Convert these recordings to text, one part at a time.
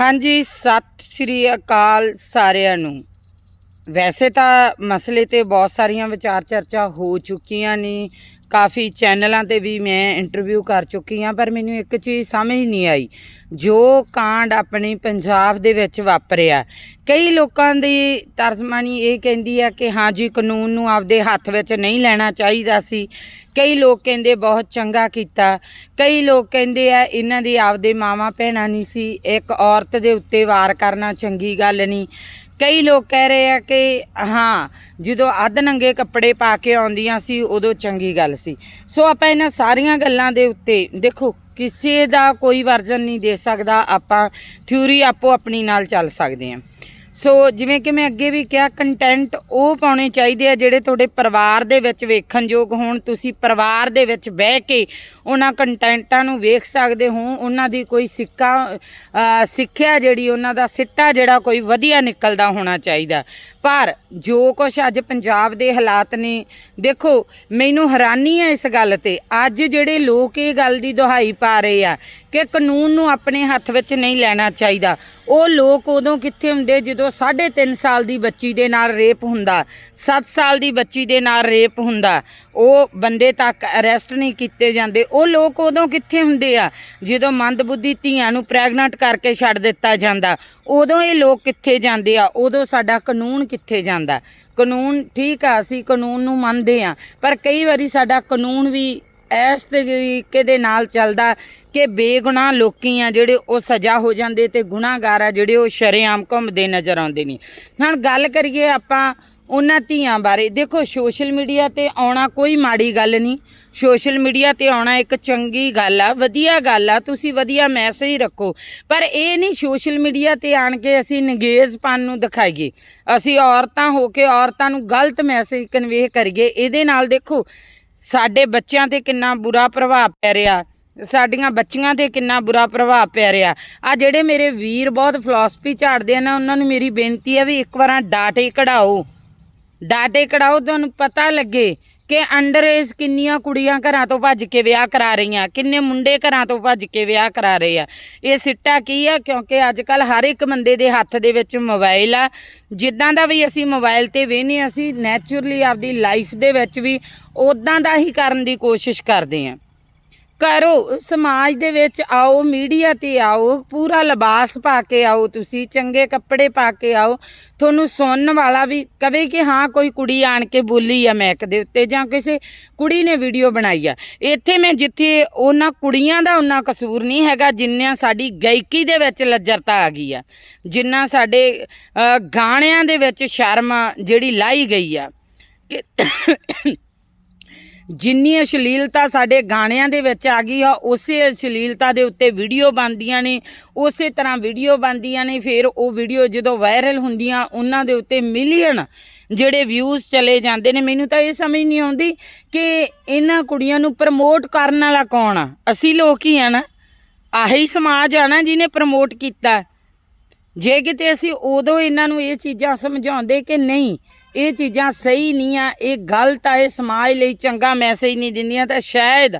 ਹਾਂਜੀ, ਸਤਿ ਸ਼੍ਰੀ ਅਕਾਲ ਸਾਰਿਆਂ ਨੂੰ। ਵੈਸੇ ਤਾਂ ਮਸਲੇ ਤੇ ਬਹੁਤ ਸਾਰੀਆਂ ਵਿਚਾਰ ਚਰਚਾ ਹੋ ਚੁੱਕੀਆਂ ਨੇ ਕਾਫੀ ਚੈਨਲਾਂ ਤੇ ਵੀ ਮੈਂ ਇੰਟਰਵਿਊ ਕਰ ਚੁੱਕੀ ਹਾਂ, ਪਰ ਮੈਨੂੰ ਇੱਕ ਚੀਜ਼ ਸਮਝ ਨਹੀਂ ਆਈ। ਜੋ ਕਾਂਡ ਆਪਣੇ ਪੰਜਾਬ ਦੇ ਵਿੱਚ ਵਾਪਰਿਆ, ਕਈ ਲੋਕਾਂ ਦੀ ਤਰਜਮਾਨੀ ਇਹ ਕਹਿੰਦੀ ਆ ਕਿ ਹਾਂ ਜੀ, ਕਾਨੂੰਨ ਨੂੰ ਆਪਦੇ ਹੱਥ ਵਿੱਚ ਨਹੀਂ ਲੈਣਾ ਚਾਹੀਦਾ ਸੀ। ਕਈ ਲੋਕ ਕਹਿੰਦੇ ਬਹੁਤ ਚੰਗਾ ਕੀਤਾ, ਕਈ ਲੋਕ ਕਹਿੰਦੇ ਆ ਇਹਨਾਂ ਦੀ ਆਪਦੇ ਮਾਵਾਂ ਭੈਣਾਂ ਨਹੀਂ ਸੀ, ਇੱਕ ਔਰਤ ਦੇ ਉੱਤੇ ਵਾਰ ਕਰਨਾ ਚੰਗੀ ਗੱਲ ਨਹੀਂ। ਕਈ ਲੋਕ ਕਹਿ ਰਹੇ ਆ ਕਿ ਹਾਂ, ਜਦੋਂ ਅੱਧ ਨੰਗੇ ਕੱਪੜੇ ਪਾ ਕੇ ਆਉਂਦੀਆਂ ਸੀ, ਉਦੋਂ ਚੰਗੀ ਗੱਲ ਸੀ। ਸੋ ਆਪਾਂ ਇਹਨਾਂ ਸਾਰੀਆਂ ਗੱਲਾਂ ਦੇ ਉੱਤੇ ਦੇਖੋ, ਕਿਸੇ ਦਾ ਕੋਈ ਵਰਜਨ ਨਹੀਂ ਦੇ ਸਕਦਾ, ਆਪਾਂ ਥਿਊਰੀ ਆਪੋ ਆਪਣੀ ਨਾਲ ਚੱਲ ਸਕਦੇ ਹਾਂ। ਸੋ ਜਿਵੇਂ ਕਿ ਮੈਂ ਅੱਗੇ ਵੀ ਕਿਹਾ ਕੰਟੈਂਟ ਉਹ ਪਾਉਣੇ ਚਾਹੀਦੇ ਆ ਜਿਹੜੇ ਤੁਹਾਡੇ ਪਰਿਵਾਰ ਦੇ ਵਿੱਚ ਵੇਖਣਯੋਗ ਹੋਣ। ਤੁਸੀਂ ਪਰਿਵਾਰ ਦੇ ਵਿੱਚ ਬਹਿ ਕੇ ਉਹਨਾਂ ਕੰਟੈਂਟਾਂ ਨੂੰ ਵੇਖ ਸਕਦੇ ਹੋ। ਉਹਨਾਂ ਦੀ ਕੋਈ ਸਿੱਕਾ ਸਿੱਖਿਆ ਜਿਹੜੀ, ਉਹਨਾਂ ਦਾ ਸਿੱਟਾ ਜਿਹੜਾ ਕੋਈ ਵਧੀਆ ਨਿਕਲਦਾ ਹੋਣਾ ਚਾਹੀਦਾ। ਪਰ ਜੋ ਕੁਛ ਅੱਜ ਪੰਜਾਬ ਦੇ ਹਾਲਾਤ ਨੇ, ਦੇਖੋ, ਮੈਨੂੰ ਹੈਰਾਨੀ ਹੈ ਇਸ ਗੱਲ ਤੇ। ਅੱਜ ਜਿਹੜੇ ਲੋਕ ਇਹ ਗੱਲ ਦੀ ਦੁਹਾਈ ਪਾ ਰਹੇ ਆ ਕਿ ਕਾਨੂੰਨ ਨੂੰ ਆਪਣੇ ਹੱਥ ਵਿੱਚ ਨਹੀਂ ਲੈਣਾ ਚਾਹੀਦਾ। ਉਹ ਲੋਕ ਉਦੋਂ ਕਿੱਥੇ ਹੁੰਦੇ ਜਦੋਂ 3.5 ਸਾਲ ਦੀ ਬੱਚੀ ਦੇ ਨਾਲ ਰੇਪ ਹੁੰਦਾ 7 ਸਾਲ ਦੀ ਬੱਚੀ ਦੇ ਨਾਲ ਰੇਪ ਹੁੰਦਾ। ਉਹ ਬੰਦੇ ਤੱਕ ਅਰੈਸਟ ਨਹੀਂ ਕੀਤੇ ਜਾਂਦੇ। ਉਹ ਲੋਕ ਉਦੋਂ ਕਿੱਥੇ ਹੁੰਦੇ ਆ? ਜਦੋਂ ਮੰਦਬੁੱਧੀ ਧੀਆਂ ਨੂੰ ਪ੍ਰੈਗਨੈਂਟ ਕਰਕੇ ਛੱਡ ਦਿੱਤਾ ਜਾਂਦਾ। ਉਦੋਂ ਇਹ ਲੋਕ ਕਿੱਥੇ ਜਾਂਦੇ ਆ? ਉਦੋਂ ਸਾਡਾ ਕਾਨੂੰਨ ਕਿੱਥੇ ਜਾਂਦਾ? ਕਾਨੂੰਨ ਠੀਕ ਆ, ਅਸੀਂ ਕਾਨੂੰਨ ਨੂੰ ਮੰਨਦੇ ਆ, ਪਰ ਕਈ ਵਾਰੀ ਸਾਡਾ ਕਾਨੂੰਨ ਵੀ ਇਸ ਤਰੀਕੇ ਦੇ ਨਾਲ ਚੱਲਦਾ ਕਿ ਬੇਗੁਨਾਹ ਲੋਕੀ ਆ ਜਿਹੜੇ ਉਹ ਸਜ਼ਾ ਹੋ ਜਾਂਦੇ ਤੇ ਗੁਨਾਹਗਾਰ ਆ ਜਿਹੜੇ ਉਹ ਸ਼ਰੇਆਮ ਘੁੰਮਦੇ ਨਜ਼ਰ ਆਉਂਦੇ ਨੇ। ਹੁਣ ਗੱਲ ਕਰੀਏ ਆਪਾਂ ਉਹਨਾਂ ਧੀਆਂ ਬਾਰੇ। ਦੇਖੋ, ਸੋਸ਼ਲ ਮੀਡੀਆ ਤੇ ਆਉਣਾ ਕੋਈ ਮਾੜੀ ਗੱਲ ਨਹੀਂ। ਸੋਸ਼ਲ ਮੀਡੀਆ ਤੇ ਆਉਣਾ ਇੱਕ ਚੰਗੀ ਗੱਲ ਆ, ਵਧੀਆ ਗੱਲ ਆ, ਤੁਸੀਂ ਵਧੀਆ ਮੈਸੇਜ ਰੱਖੋ। ਪਰ ਇਹ ਨਹੀਂ ਸੋਸ਼ਲ ਮੀਡੀਆ ਤੇ ਆਣ ਕੇ ਅਸੀਂ ਨੰਗੇਜ਼ਪਨ ਨੂੰ ਦਿਖਾਈਏ। ਅਸੀਂ ਔਰਤਾਂ ਹੋ ਕੇ ਔਰਤਾਂ ਨੂੰ ਗਲਤ ਮੈਸੇਜ ਕਨਵੇ ਕਰੀਏ। ਇਹਦੇ ਨਾਲ ਦੇਖੋ, ਸਾਡੇ ਬੱਚਿਆਂ ਤੇ ਕਿੰਨਾ ਬੁਰਾ ਪ੍ਰਭਾਵ ਪੈ ਰਿਹਾ। ਸਾਡੀਆਂ ਬੱਚੀਆਂ ਤੇ ਕਿੰਨਾ ਬੁਰਾ ਪ੍ਰਭਾਵ ਪੈ ਰਿਹਾ। ਆ ਜਿਹੜੇ ਮੇਰੇ ਵੀਰ ਬਹੁਤ ਫਿਲਾਸਫੀ ਝਾੜਦੇ ਆ ਨਾ, ਉਹਨਾਂ ਨੂੰ ਮੇਰੀ ਬੇਨਤੀ ਹੈ ਵੀ ਇੱਕ ਵਾਰਾਂ ਡਾਟੇ ਕਢਾਓ। ਡਾਟੇ ਕਢਾਓ ਤੁਹਾਨੂੰ ਪਤਾ ਲੱਗੇ ਕਿ ਅੰਡਰ ਏਜ ਕਿੰਨੀਆਂ ਕੁੜੀਆਂ ਘਰਾਂ ਤੋਂ ਭੱਜ ਕੇ ਵਿਆਹ ਕਰਾ ਰਹੀਆਂ, ਕਿੰਨੇ ਮੁੰਡੇ ਘਰਾਂ ਤੋਂ ਭੱਜ ਕੇ ਵਿਆਹ ਕਰਾ ਰਹੇ ਆ। ਇਹ ਸਿੱਟਾ ਕੀ ਆ? ਕਿਉਂਕਿ ਅੱਜ ਕੱਲ ਹਰ ਇੱਕ ਬੰਦੇ ਦੇ ਹੱਥ ਦੇ ਵਿੱਚ ਮੋਬਾਈਲ ਆ। ਜਿੱਦਾਂ ਦਾ ਵੀ ਅਸੀਂ ਮੋਬਾਈਲ ਤੇ ਵੇਹਨੇ ਅਸੀਂ ਨੈਚੁਰਲੀ ਆਪਦੀ ਲਾਈਫ ਦੇ ਵਿੱਚ ਵੀ ਉਦਾਂ ਦਾ ਹੀ ਕਰਨ ਦੀ ਕੋਸ਼ਿਸ਼ ਕਰਦੇ ਆ। ਕਰੋ, ਸਮਾਜ ਦੇ ਵਿੱਚ ਆਓ, ਮੀਡੀਆ ਤੇ ਆਓ, ਪੂਰਾ ਲਿਬਾਸ ਪਾ ਕੇ ਆਓ ਤੁਸੀਂ, ਚੰਗੇ ਕੱਪੜੇ ਪਾ ਕੇ ਆਓ। ਤੁਹਾਨੂੰ ਸੁਣਨ ਵਾਲਾ ਵੀ ਕਵੇ ਕਿ ਹਾਂ, ਕੋਈ ਕੁੜੀ ਆਣ ਕੇ ਬੋਲੀ ਆ ਮੈਕ ਦੇ ਉੱਤੇ ਜਾਂ ਕਿਸੇ ਕੁੜੀ ਨੇ ਵੀਡੀਓ ਬਣਾਈ ਆ। ਇੱਥੇ ਮੈਂ ਜਿੱਥੇ ਉਹਨਾਂ ਕੁੜੀਆਂ ਦਾ ਉਹਨਾਂ ਕਸੂਰ ਨਹੀਂ ਹੈਗਾ, ਜਿੰਨਿਆਂ ਸਾਡੀ ਗਾਇਕੀ ਦੇ ਵਿੱਚ ਲੱਜਰਤਾ ਆ ਗਈ ਆ। ਜਿੰਨਾ ਸਾਡੇ ਗਾਣਿਆਂ ਦੇ ਵਿੱਚ ਸ਼ਰਮ ਜਿਹੜੀ ਲਾਈ ਗਈ ਆ। ਕਿ ਜਿੰਨੀ ਅਸ਼ਲੀਲਤਾ ਸਾਡੇ ਗਾਣਿਆਂ ਦੇ ਵਿੱਚ ਆ ਗਈ ਆ, ਉਸੇ ਅਸ਼ਲੀਲਤਾ ਦੇ ਉੱਤੇ ਵੀਡੀਓ ਬਣਦੀਆਂ ਨੇ, ਉਸੇ ਤਰ੍ਹਾਂ ਵੀਡੀਓ ਬਣਦੀਆਂ ਨੇ, ਫਿਰ ਉਹ ਵੀਡੀਓ ਜਦੋਂ ਵਾਇਰਲ ਹੁੰਦੀਆਂ, ਉਹਨਾਂ ਦੇ ਉੱਤੇ ਮਿਲੀਅਨ ਜਿਹੜੇ ਵਿਊਜ਼ ਚਲੇ ਜਾਂਦੇ ਨੇ। ਮੈਨੂੰ ਤਾਂ ਇਹ ਸਮਝ ਨਹੀਂ ਆਉਂਦੀ ਕਿ ਇਹਨਾਂ ਕੁੜੀਆਂ ਨੂੰ ਪ੍ਰਮੋਟ ਕਰਨ ਵਾਲਾ ਕੌਣ ਆ? ਅਸੀਂ ਲੋਕ ਹੀ ਆ ਨਾ। ਆਹੀ ਸਮਾਜ ਆ ਨਾ ਜਿਹਨੇ ਪ੍ਰਮੋਟ ਕੀਤਾ। ਜੇ ਕਿਤੇ ਅਸੀਂ ਉਦੋਂ ਇਹਨਾਂ ਨੂੰ ਇਹ ਚੀਜ਼ਾਂ ਸਮਝਾਉਂਦੇ ਕਿ ਨਹੀਂ ਇਹ ਚੀਜ਼ਾਂ ਸਹੀ ਨਹੀਂ ਆ, ਇਹ ਗਲਤ ਆ, ਇਹ ਸਮਾਜ ਲਈ ਚੰਗਾ ਮੈਸੇਜ ਨਹੀਂ ਦਿੰਦੀਆਂ ਤਾਂ ਸ਼ਾਇਦ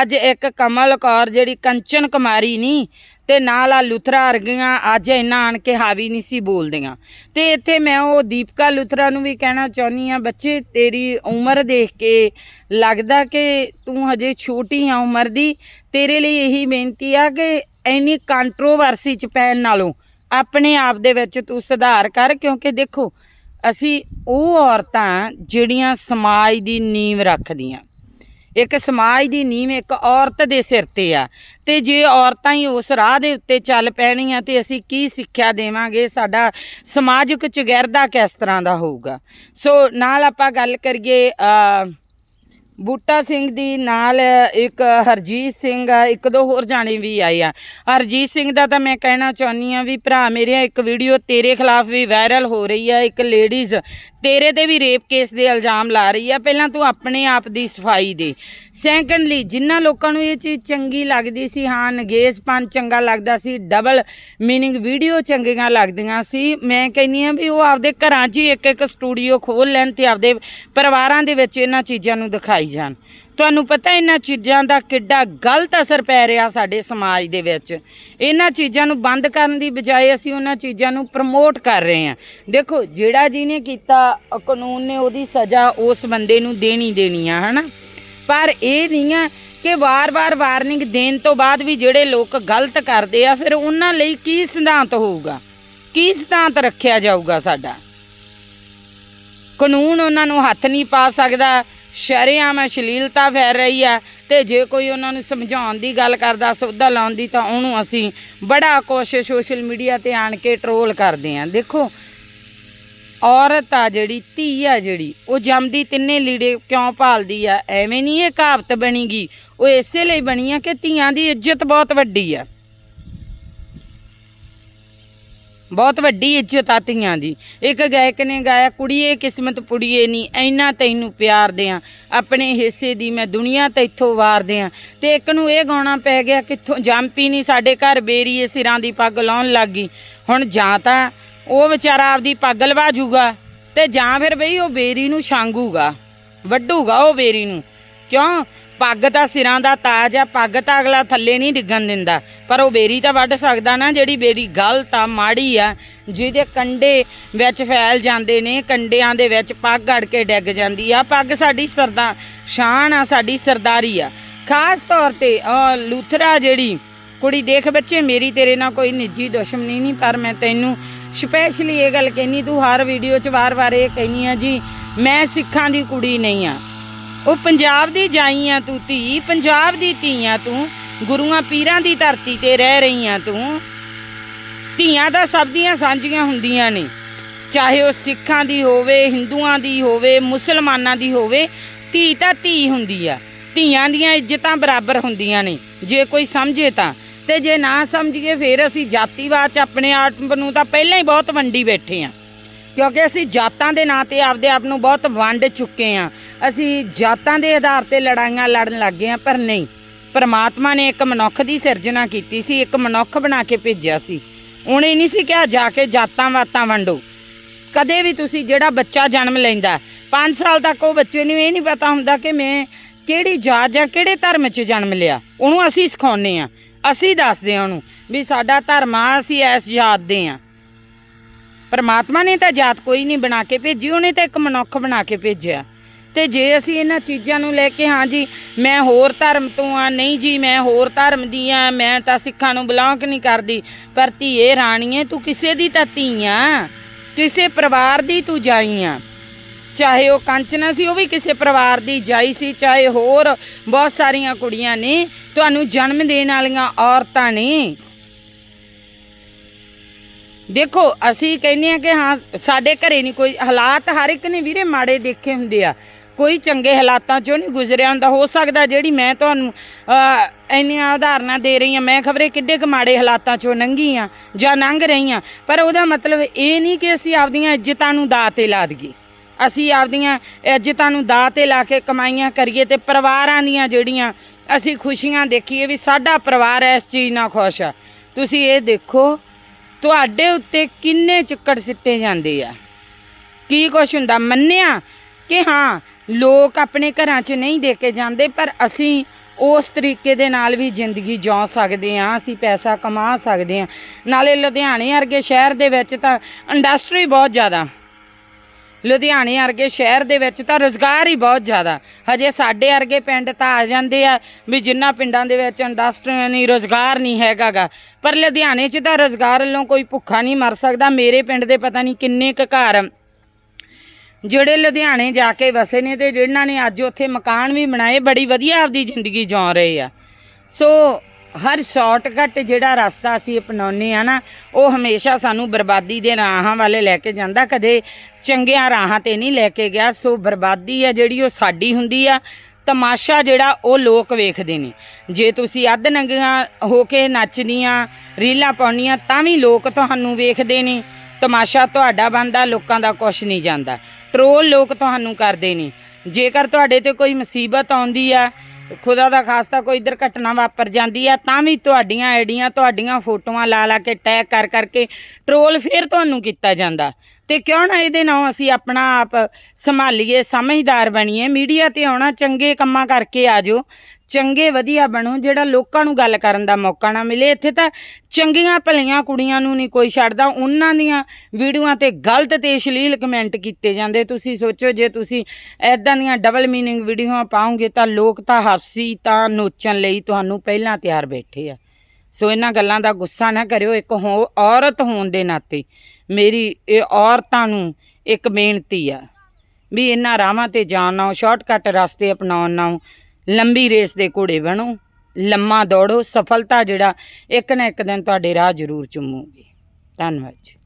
ਅੱਜ ਇੱਕ ਕਮਲ ਕੌਰ ਜਿਹੜੀ ਕੰਚਨ ਕੁਮਾਰੀ ਨਹੀਂ, ਤੇ ਨਾਲ ਆ ਲੁਥਰਾ ਅਰਗੀਆਂ ਅੱਜ ਇਹਨਾਂ ਆਣ ਕੇ ਹਾਵੀ ਨਹੀਂ ਸੀ ਬੋਲਦੀਆਂ। ਤੇ ਇੱਥੇ ਮੈਂ ਉਹ ਦੀਪਕਾ ਲੁਥਰਾ ਨੂੰ ਵੀ ਕਹਿਣਾ ਚਾਹੁੰਦੀ ਆ ਬੱਚੇ ਤੇਰੀ ਉਮਰ ਦੇਖ ਕੇ ਲੱਗਦਾ ਕਿ ਤੂੰ ਹਜੇ ਛੋਟੀ ਆ ਉਮਰ ਦੀ, ਤੇਰੇ ਲਈ ਇਹੀ ਬੇਨਤੀ ਆ ਕਿ ਇੰਨੀ ਕੰਟਰੋਵਰਸੀ ਚ ਪੈਣ ਨਾਲੋਂ ਆਪਣੇ ਆਪ ਦੇ ਵਿੱਚ ਤੂੰ ਸੁਧਾਰ ਕਰ, ਕਿਉਂਕਿ ਦੇਖੋ ਅਸੀਂ ਉਹ ਔਰਤਾਂ ਜਿਹੜੀਆਂ ਸਮਾਜ ਦੀ ਨੀਂਵ ਰੱਖਦੀਆਂ। ਇੱਕ ਸਮਾਜ ਦੀ ਨੀਂਵ ਇੱਕ ਔਰਤ ਦੇ ਸਿਰ ਤੇ ਆ ਤੇ ਜੇ ਔਰਤਾਂ ਹੀ ਉਸ ਰਾਹ ਦੇ ਉੱਤੇ ਚੱਲ ਪੈਣੀਆਂ ਤੇ ਅਸੀਂ ਕੀ ਸਿੱਖਿਆ ਦੇਵਾਂਗੇ? ਸਾਡਾ ਸਮਾਜਿਕ ਚੁਗਿਰਦਾ ਕਿਸ ਤਰ੍ਹਾਂ ਦਾ ਹੋਊਗਾ? ਸੋ ਨਾਲ ਆਪਾਂ ਗੱਲ ਕਰੀਏ ਬੂਟਾ ਸਿੰਘ ਦੀ ਨਾਲ ਇੱਕ ਹਰਜੀਤ ਸਿੰਘ ਆ, ਇੱਕ ਦੋ ਹੋਰ ਜਾਣੇ ਵੀ ਆਏ ਆ। ਹਰਜੀਤ ਸਿੰਘ ਦਾ ਤਾਂ ਮੈਂ ਕਹਿਣਾ ਚਾਹੁੰਦੀ ਆ ਵੀ ਭਰਾ ਮੇਰੇ, ਇੱਕ ਵੀਡੀਓ ਤੇਰੇ ਖਿਲਾਫ ਵੀ ਵਾਇਰਲ ਹੋ ਰਹੀ ਆ, ਇੱਕ ਲੇਡੀਜ਼ ਤੇਰੇ ਤੇ ਵੀ ਰੇਪ ਕੇਸ ਦੇ ਇਲਜ਼ਾਮ ਲਾ ਰਹੀ ਆ। ਪਹਿਲਾਂ ਤੂੰ ਆਪਣੇ ਆਪ ਦੀ ਸਫ਼ਾਈ ਦੇ। ਸੈਕੰਡਲੀ ਜਿਨ੍ਹਾਂ ਲੋਕਾਂ ਨੂੰ ਇਹ ਚੀਜ਼ ਚੰਗੀ ਲੱਗਦੀ ਸੀ, ਹਾਂ ਨਗੇਜ਼ਪਨ ਚੰਗਾ ਲੱਗਦਾ ਸੀ ਡਬਲ ਮੀਨਿੰਗ ਵੀਡੀਓ ਚੰਗੀਆਂ ਲੱਗਦੀਆਂ ਸੀ। ਮੈਂ ਕਹਿੰਨੀ ਆ ਵੀ ਉਹ ਆਪਦੇ ਘਰਾਂ 'ਚ ਹੀ ਇੱਕ ਇੱਕ ਸਟੂਡੀਓ ਖੋਲ ਲੈਣ ਤੇ ਆਪਦੇ ਪਰਿਵਾਰਾਂ ਦੇ ਵਿੱਚ ਇਹਨਾਂ ਚੀਜ਼ਾਂ ਨੂੰ ਦਿਖਾਈ। ਜਾਣ। ਤੁਹਾਨੂੰ ਪਤਾ ਇਹਨਾਂ ਚੀਜ਼ਾਂ ਦਾ ਕਿੱਡਾ ਗਲਤ ਅਸਰ ਪੈ ਰਿਹਾ ਸਾਡੇ ਸਮਾਜ ਦੇ ਵਿੱਚ। ਇਹਨਾਂ ਚੀਜ਼ਾਂ ਨੂੰ ਬੰਦ ਕਰਨ ਦੀ ਬਜਾਏ ਅਸੀਂ ਉਹਨਾਂ ਚੀਜ਼ਾਂ ਨੂੰ ਪ੍ਰਮੋਟ ਕਰ ਰਹੇ ਹਾਂ। ਦੇਖੋ, ਜਿਹੜਾ ਜਿਹਨੇ ਕੀਤਾ ਕਾਨੂੰਨ ਨੇ ਉਹਦੀ ਸਜ਼ਾ ਉਸ ਬੰਦੇ ਨੂੰ ਦੇਣੀ ਦੇਣੀ ਆ, ਹਨਾ? ਪਰ ਇਹ ਨਹੀਂ ਆ ਕਿ ਵਾਰ-ਵਾਰ ਵਾਰਨਿੰਗ ਦੇਣ ਤੋਂ ਬਾਅਦ ਵੀ ਜਿਹੜੇ ਲੋਕ ਗਲਤ ਕਰਦੇ ਆ, ਫਿਰ ਉਹਨਾਂ ਲਈ ਕੀ ਸਿਧਾਂਤ ਹੋਊਗਾ? ਕੀ ਸਿਧਾਂਤ ਰੱਖਿਆ ਜਾਊਗਾ ਸਾਡਾ? ਕਾਨੂੰਨ ਉਹਨਾਂ ਨੂੰ ਹੱਥ ਨਹੀਂ ਪਾ ਸਕਦਾ ਸ਼ਰੇਆਮ ਅਸ਼ਲੀਲਤਾ ਫੈਲ ਰਹੀ ਆ ਤੇ ਜੇ ਕੋਈ ਉਹਨਾਂ ਨੂੰ ਸਮਝਾਉਣ ਦੀ ਗੱਲ ਕਰਦਾ, ਸੌਦਾ ਲਾਉਣ ਦੀ, ਤਾਂ ਉਹਨੂੰ ਅਸੀਂ ਬੜਾ ਕੋਸ਼ਿਸ਼ ਸੋਸ਼ਲ ਮੀਡੀਆ ਤੇ ਆਣ ਕੇ ਟਰੋਲ ਕਰਦੇ ਆਂ ਦੇਖੋ, ਔਰਤ ਆ ਜਿਹੜੀ, ਧੀ ਆ ਜਿਹੜੀ, ਉਹ ਜੰਮਦੀ ਤਿੰਨੇ ਲੀੜੇ ਕਿਉਂ ਭਾਲਦੀ ਆ? ਐਵੇਂ ਨਹੀਂ ਇਹ ਕਹਾਵਤ ਬਣੀਗੀ। ਉਹ ਇਸੇ ਲਈ ਬਣੀ ਆ ਕਿ ਧੀਆਂ ਦੀ ਇੱਜ਼ਤ ਬਹੁਤ ਵੱਡੀ ਆ। ਬਹੁਤ ਵੱਡੀ ਇੱਜ਼ਤ ਆ ਧੀਆਂ ਦੀ। ਇੱਕ ਗਾਇਕ ਨੇ ਗਾਇਆ, ਕੁੜੀਏ, ਕਿਸਮਤ ਪੁੜੀਏ ਨਹੀਂ ਐਨਾ ਤੈਨੂੰ ਪਿਆਰ ਦਿਆਂ। ਆਪਣੇ ਹਿੱਸੇ ਦੀ ਮੈਂ ਦੁਨੀਆ ਤੈਥੋਂ ਵਾਰ ਦਿਆਂ। ਤੇ ਇੱਕ ਨੂੰ ਇਹ ਗਾਉਣਾ ਪੈ ਗਿਆ, ਕਿੱਥੋਂ ਜੰਪੀ ਨਹੀਂ, ਸਾਡੇ ਘਰ ਬੇਰੀਏ, ਸਿਰਾਂ ਦੀ ਪੱਗ ਲਾਉਣ ਲੱਗ। ਗਈ ਹੁਣ ਜਾਂ ਤਾਂ ਉਹ ਵਿਚਾਰਾ ਆਪਦੀ ਪੱਗ ਲਵਾ ਜੂਗਾ ਤੇ ਜਾਂ ਫਿਰ ਬਈ ਉਹ ਬੇਰੀ ਨੂੰ ਛਾਂਗੂਗਾ। ਵੱਡੂਗਾ ਉਹ ਬੇਰੀ ਨੂੰ। ਕਿਉਂ? ਪੱਗ ਤਾਂ ਸਿਰਾਂ ਦਾ ਤਾਜ ਆ, ਪੱਗ ਤਾਂ ਅਗਲਾ ਥੱਲੇ ਨਹੀਂ ਡਿੱਗਣ ਦਿੰਦਾ। ਪਰ ਉਹ ਬੇਰੀ ਤਾਂ ਵੱਢ ਸਕਦਾ ਨਾ, ਜਿਹੜੀ ਬੇਰੀ ਗਲਤ ਆ, ਮਾੜੀ ਆ, ਜਿਹਦੇ ਕੰਡੇ ਵਿੱਚ ਫੈਲ ਜਾਂਦੇ ਨੇ, ਕੰਡਿਆਂ ਦੇ ਵਿੱਚ ਪੱਗ ਅੜ ਕੇ ਡਿੱਗ ਜਾਂਦੀ ਆ। ਪੱਗ ਸਾਡੀ ਸਰਦਾ, ਸ਼ਾਨ ਆ, ਸਾਡੀ ਸਰਦਾਰੀ ਆ। ਖਾਸ ਤੌਰ ਤੇ ਲੂਥਰਾ ਜਿਹੜੀ ਕੁੜੀ, ਦੇਖ ਬੱਚੇ, ਮੇਰੀ ਤੇਰੇ ਨਾਲ ਕੋਈ ਨਿੱਜੀ ਦੁਸ਼ਮਣੀ ਨਹੀਂ, ਪਰ ਮੈਂ ਤੈਨੂੰ ਸਪੈਸ਼ਲੀ ਇਹ ਗੱਲ ਕਹਿਨੀ ਤੂੰ ਹਰ ਵੀਡੀਓ 'ਚ ਵਾਰ-ਵਾਰ ਇਹ ਕਹਿਨੀ ਆ ਜੀ, ਮੈਂ ਸਿੱਖਾਂ ਦੀ ਕੁੜੀ ਨਹੀਂ ਆ। ਉਹ ਪੰਜਾਬ ਦੀ ਜਾਈਆਂ ਤੂੰ ਧੀ, ਪੰਜਾਬ ਦੀ ਧੀਆਂ ਤੂੰ, ਗੁਰੂਆਂ ਪੀਰਾਂ ਦੀ ਧਰਤੀ ਤੇ ਰਹਿ ਰਹੀਆਂ ਤੂੰ। ਧੀਆਂ ਦਾ ਸਭ ਦੀਆਂ ਸਾਂਝੀਆਂ ਹੁੰਦੀਆਂ ਨੇ। ਚਾਹੇ ਉਹ ਸਿੱਖਾਂ ਦੀ ਹੋਵੇ, ਹਿੰਦੂਆਂ ਦੀ ਹੋਵੇ, ਮੁਸਲਮਾਨਾਂ ਦੀ ਹੋਵੇ, ਧੀ ਤਾਂ ਧੀ ਹੁੰਦੀ ਆ। ਧੀਆਂ ਦੀਆਂ ਇੱਜ਼ਤਾਂ ਬਰਾਬਰ ਹੁੰਦੀਆਂ ਨੇ। ਜੇ ਕੋਈ ਸਮਝੇ ਤਾਂ। ਤੇ ਜੇ ਨਾ ਸਮਝੀਏ, ਫਿਰ ਅਸੀਂ ਜਾਤੀਵਾਦ ਚ ਆਪਣੇ ਆਪ ਨੂੰ ਤਾਂ ਪਹਿਲਾਂ ਹੀ ਬਹੁਤ ਵੰਡੀ ਬੈਠੇ ਆ। ਕਿਉਂਕਿ ਅਸੀਂ ਜਾਤਾਂ ਦੇ ਨਾਂ ਤੇ ਆਪਦੇ ਆਪ ਨੂੰ ਬਹੁਤ ਵੰਡ ਚੁੱਕੇ ਆ। ਅਸੀਂ ਜਾਤਾਂ ਦੇ ਆਧਾਰ ਤੇ ਲੜਾਈਆਂ ਲੜਨ ਲੱਗ ਗਏ ਆ ਪਰ ਨਹੀਂ। ਪਰਮਾਤਮਾ ਨੇ ਇੱਕ ਮਨੁੱਖ ਦੀ ਸਿਰਜਣਾ ਕੀਤੀ ਸੀ, ਇੱਕ ਮਨੁੱਖ ਬਣਾ ਕੇ ਭੇਜਿਆ ਸੀ। ਉਹਨੇ ਨਹੀਂ ਸੀ ਕਿਹਾ, ਜਾ ਕੇ ਜਾਤਾਂ ਵਾਤਾਂ ਵੰਡੋ। ਕਦੇ ਵੀ ਤੁਸੀਂ ਜਿਹੜਾ ਬੱਚਾ ਜਨਮ ਲੈਂਦਾ 5 ਸਾਲ ਤੱਕ ਉਹ ਬੱਚੇ ਨੂੰ ਇਹ ਨਹੀਂ ਪਤਾ ਹੁੰਦਾ ਕਿ ਮੈਂ ਕਿਹੜੀ ਜਾਤ ਜਾਂ ਕਿਹੜੇ ਧਰਮ 'ਚ ਜਨਮ ਲਿਆ। ਉਹਨੂੰ ਅਸੀਂ ਸਿਖਾਉਂਦੇ ਆ ਅਸੀਂ ਦੱਸਦੇ ਆ ਉਹਨੂੰ ਵੀ ਸਾਡਾ ਧਰਮ ਆ, ਅਸੀਂ ਇਸ ਜਾਤ ਦੇ ਆ ਪਰਮਾਤਮਾ ਨੇ ਤਾਂ ਜਾਤ ਕੋਈ ਨਹੀਂ ਬਣਾ ਕੇ ਭੇਜੀ, ਉਹਨੇ ਤਾਂ ਇੱਕ ਮਨੁੱਖ ਬਣਾ ਕੇ ਭੇਜਿਆ। ਤੇ ਜੇ ਅਸੀਂ ਇਹਨਾਂ ਚੀਜ਼ਾਂ ਨੂੰ ਲੈ ਕੇ, ਹਾਂ ਜੀ, ਮੈਂ ਹੋਰ ਧਰਮ ਤੋਂ ਆ, ਨਹੀਂ ਜੀ, ਮੈਂ ਹੋਰ ਧਰਮ ਦੀ ਆ, ਮੈਂ ਤਾਂ ਸਿੱਖਾਂ ਨੂੰ ਬਿਲੋਂਗ ਨਹੀਂ ਕਰਦੀ, ਪਰ ਧੀਏ ਰਾਣੀਏ, ਤੂੰ ਕਿਸੇ ਦੀ ਤਾਂ ਧੀ ਆ, ਕਿਸੇ ਪਰਿਵਾਰ ਦੀ ਤੂੰ ਜਾਈ ਆ। ਚਾਹੇ ਉਹ ਕੰਚਨਾ ਸੀ, ਉਹ ਵੀ ਕਿਸੇ ਪਰਿਵਾਰ ਦੀ ਜਾਈ ਸੀ, ਚਾਹੇ ਹੋਰ ਬਹੁਤ ਸਾਰੀਆਂ ਕੁੜੀਆਂ ਨੇ, ਤੁਹਾਨੂੰ ਜਨਮ ਦੇਣ ਵਾਲੀਆਂ ਔਰਤਾਂ ਨੇ। ਦੇਖੋ, ਅਸੀਂ ਕਹਿੰਦੇ ਆ ਕਿ ਹਾਂ, ਸਾਡੇ ਘਰੇ ਨਹੀਂ ਕੋਈ, ਹਾਲਾਤ ਹਰ ਇੱਕ ਨੇ ਵੀਰੇ ਮਾੜੇ ਦੇਖੇ ਹੁੰਦੇ ਆ। ਕੋਈ ਚੰਗੇ ਹਾਲਾਤਾਂ ਚੋਂ ਨਹੀਂ ਗੁਜ਼ਰਿਆ ਹੁੰਦਾ। ਹੋ ਸਕਦਾ ਜਿਹੜੀ ਮੈਂ ਤੁਹਾਨੂੰ ਇੰਨੀਆਂ ਉਦਾਹਰਨਾਂ ਦੇ ਰਹੀ ਹਾਂ, ਮੈਂ ਖਬਰੇ ਕਿੱਡੇ ਕੁ ਮਾੜੇ ਹਾਲਾਤਾਂ ਚੋਂ ਲੰਘੀ ਆ ਜਾਂ ਲੰਘ ਰਹੀ ਆ ਪਰ ਉਹਦਾ ਮਤਲਬ ਇਹ ਨਹੀਂ ਕਿ ਅਸੀਂ ਆਪਦੀਆਂ ਇੱਜ਼ਤਾਂ ਨੂੰ ਦਾਅ ਤੇ ਲਾ ਦਈਏ। ਅਸੀਂ ਆਪਦੀਆਂ ਇੱਜ਼ਤਾਂ ਨੂੰ ਦਾਅ ਤੇ ਲਾ ਕੇ ਕਮਾਈਆਂ ਕਰੀਏ ਤੇ ਪਰਿਵਾਰਾਂ ਦੀਆਂ ਜਿਹੜੀਆਂ ਅਸੀਂ ਖੁਸ਼ੀਆਂ ਦੇਖੀਏ ਵੀ ਸਾਡਾ ਪਰਿਵਾਰ ਇਸ ਚੀਜ਼ ਨਾਲ ਖੁਸ਼ ਆ। ਤੁਸੀਂ ਇਹ ਦੇਖੋ, ਤੁਹਾਡੇ ਉੱਤੇ ਕਿੰਨੇ ਚਿੱਕੜ ਸਿੱਟੇ ਜਾਂਦੇ ਆ। ਕੀ ਕੁਛ ਹੁੰਦਾ? ਮੰਨਿਆ ਕਿ ਹਾਂ ਲੋਕ ਆਪਣੇ ਘਰਾਂ 'ਚ ਨਹੀਂ ਦੇ ਕੇ ਜਾਂਦੇ, ਪਰ ਅਸੀਂ ਉਸ ਤਰੀਕੇ ਦੇ ਨਾਲ ਵੀ ਜ਼ਿੰਦਗੀ ਜਿਉ ਸਕਦੇ ਹਾਂ, ਅਸੀਂ ਪੈਸਾ ਕਮਾ ਸਕਦੇ ਹਾਂ। ਨਾਲੇ ਲੁਧਿਆਣੇ ਵਰਗੇ ਸ਼ਹਿਰ ਦੇ ਵਿੱਚ ਤਾਂ ਇੰਡਸਟਰੀ ਬਹੁਤ ਜ਼ਿਆਦਾ। ਲੁਧਿਆਣੇ ਵਰਗੇ ਸ਼ਹਿਰ ਦੇ ਵਿੱਚ ਤਾਂ ਰੋਜ਼ਗਾਰ ਹੀ ਬਹੁਤ ਜ਼ਿਆਦਾ। ਹਜੇ ਸਾਡੇ ਵਰਗੇ ਪਿੰਡ ਤਾਂ ਆ ਜਾਂਦੇ ਆ ਵੀ ਜਿੰਨਾ ਪਿੰਡਾਂ ਦੇ ਵਿੱਚ ਇੰਡਸਟਰੀ ਨਹੀਂ ਰੋਜ਼ਗਾਰ ਨਹੀਂ ਹੈਗਾਗਾ। ਪਰ ਲੁਧਿਆਣੇ 'ਚ ਤਾਂ ਰੋਜ਼ਗਾਰ ਵੱਲੋਂ ਕੋਈ ਭੁੱਖਾ ਨਹੀਂ ਮਰ ਸਕਦਾ। ਮੇਰੇ ਪਿੰਡ ਦੇ ਪਤਾ ਨਹੀਂ ਕਿੰਨੇ ਕੁ ਘਰ ਜਿਹੜੇ ਲੁਧਿਆਣੇ ਜਾ ਕੇ ਵਸੇ ਨੇ ਤੇ ਜਿਨ੍ਹਾਂ ਨੇ ਅੱਜ ਉੱਥੇ ਮਕਾਨ ਵੀ ਬਣਾਏ, ਬੜੀ ਵਧੀਆ ਆਪਦੀ ਜ਼ਿੰਦਗੀ ਜਿਉ ਰਹੇ ਆ। ਸੋ ਹਰ ਸ਼ਾਰਟਕਟ ਜਿਹੜਾ ਰਸਤਾ ਅਸੀਂ ਅਪਣਾਉਂਦੇ ਆ ਨਾ, ਉਹ ਹਮੇਸ਼ਾ ਸਾਨੂੰ ਬਰਬਾਦੀ ਦੇ ਰਾਹਾਂ ਵਾਲੇ ਲੈ ਕੇ ਜਾਂਦਾ, ਕਦੇ ਚੰਗਿਆਂ ਰਾਹਾਂ ਤੇ ਨਹੀਂ ਲੈ ਕੇ ਗਿਆ। ਸੋ ਬਰਬਾਦੀ ਆ ਜਿਹੜੀ ਉਹ ਸਾਡੀ ਹੁੰਦੀ ਆ, ਤਮਾਸ਼ਾ ਜਿਹੜਾ ਉਹ ਲੋਕ ਵੇਖਦੇ ਨੇ। ਜੇ ਤੁਸੀਂ ਅੱਧ ਨੰਗੀਆਂ ਹੋ ਕੇ ਨੱਚਦੀਆਂ, ਰੀਲਾਂ ਪਾਉਣੀਆਂ ਤਾਂ ਵੀ ਲੋਕ ਤੁਹਾਨੂੰ ਵੇਖਦੇ ਨੇ। ਤਮਾਸ਼ਾ ਤੁਹਾਡਾ ਬਣਦਾ, ਲੋਕਾਂ ਦਾ ਕੁਝ ਨਹੀਂ ਜਾਂਦਾ। ਟਰੋਲ ਲੋਕ ਤੁਹਾਨੂੰ ਕਰਦੇ ਨੇ। ਜੇਕਰ ਤੁਹਾਡੇ ਤੇ ਕੋਈ ਮੁਸੀਬਤ ਆਉਂਦੀ ਆ, ਖੁਦਾ ਦਾ ਖਾਸਤਾ ਕੋਈ ਦੁਰਘਟਨਾ ਵਾਪਰ ਜਾਂਦੀ ਆ, ਤਾਂ ਵੀ ਤੁਹਾਡੀਆਂ ਆਈਡੀਆਂ, ਤੁਹਾਡੀਆਂ ਫੋਟੋਆਂ ਲਾ ਲਾ ਕੇ ਟੈਗ ਕਰ ਕਰਕੇ ਟਰੋਲ ਫੇਰ ਤੁਹਾਨੂੰ ਕੀਤਾ ਜਾਂਦਾ। ਤੇ ਕਿਉਂ ਨਾ ਇਹਦੇ ਨਾਲ ਅਸੀਂ ਆਪਣਾ ਆਪ ਸੰਭਾਲੀਏ, ਸਮਝਦਾਰ ਬਣੀਏ ਮੀਡੀਆ ਤੇ ਆਉਣਾ, ਚੰਗੇ ਕੰਮਾਂ ਕਰਕੇ ਆਜੋ, ਚੰਗੇ ਵਧੀਆ ਬਣੋ, ਜਿਹੜਾ ਲੋਕਾਂ ਨੂੰ ਗੱਲ ਕਰਨ ਦਾ ਮੌਕਾ ਨਾ ਮਿਲੇ। ਇੱਥੇ ਤਾਂ ਚੰਗੀਆਂ ਭਲੀਆਂ ਕੁੜੀਆਂ ਨੂੰ ਨਹੀਂ ਕੋਈ ਛੱਡਦਾ, ਉਹਨਾਂ ਦੀਆਂ ਵੀਡੀਓਆਂ ਤੇ ਗਲਤ ਤੇ ਅਸ਼ਲੀਲ ਕਮੈਂਟ ਕੀਤੇ ਜਾਂਦੇ। ਤੁਸੀਂ ਸੋਚੋ, ਜੇ ਤੁਸੀਂ ਐਦਾਂ ਦੀਆਂ ਡਬਲ ਮੀਨਿੰਗ ਵੀਡੀਓਆਂ ਪਾਉਂਗੇ ਤਾਂ ਲੋਕ ਤਾਂ ਹਾਸੀ ਤਾਂ ਨੋਚਣ ਲਈ ਤੁਹਾਨੂੰ ਪਹਿਲਾਂ ਤਿਆਰ ਬੈਠੇ ਆ। ਸੋ ਇਹਨਾਂ ਗੱਲਾਂ ਦਾ ਗੁੱਸਾ ਨਾ ਕਰਿਓ, ਇੱਕ ਹੋ, ਔਰਤ ਹੋਣ ਦੇ ਨਾਤੇ ਮੇਰੀ ਇਹ ਔਰਤਾਂ ਨੂੰ ਇੱਕ ਬੇਨਤੀ ਆ ਵੀ ਇਹਨਾਂ ਰਾਹਾਂ ਤੇ ਜਾਣ ਨਾ ਸ਼ਾਰਟਕਟ ਰਸਤੇ ਅਪਣਾਉਣ ਨਾ ਲੰਬੀ ਰੇਸ ਦੇ ਘੋੜੇ ਬਣੋ, ਲੰਮਾ ਦੌੜੋ, ਸਫਲਤਾ ਜਿਹੜਾ ਇੱਕ ਨਾ ਇੱਕ ਦਿਨ ਤੁਹਾਡੇ ਰਾਹ ਜ਼ਰੂਰ ਚੁੰਮੂਗੀ। ਧੰਨਵਾਦ ਜੀ।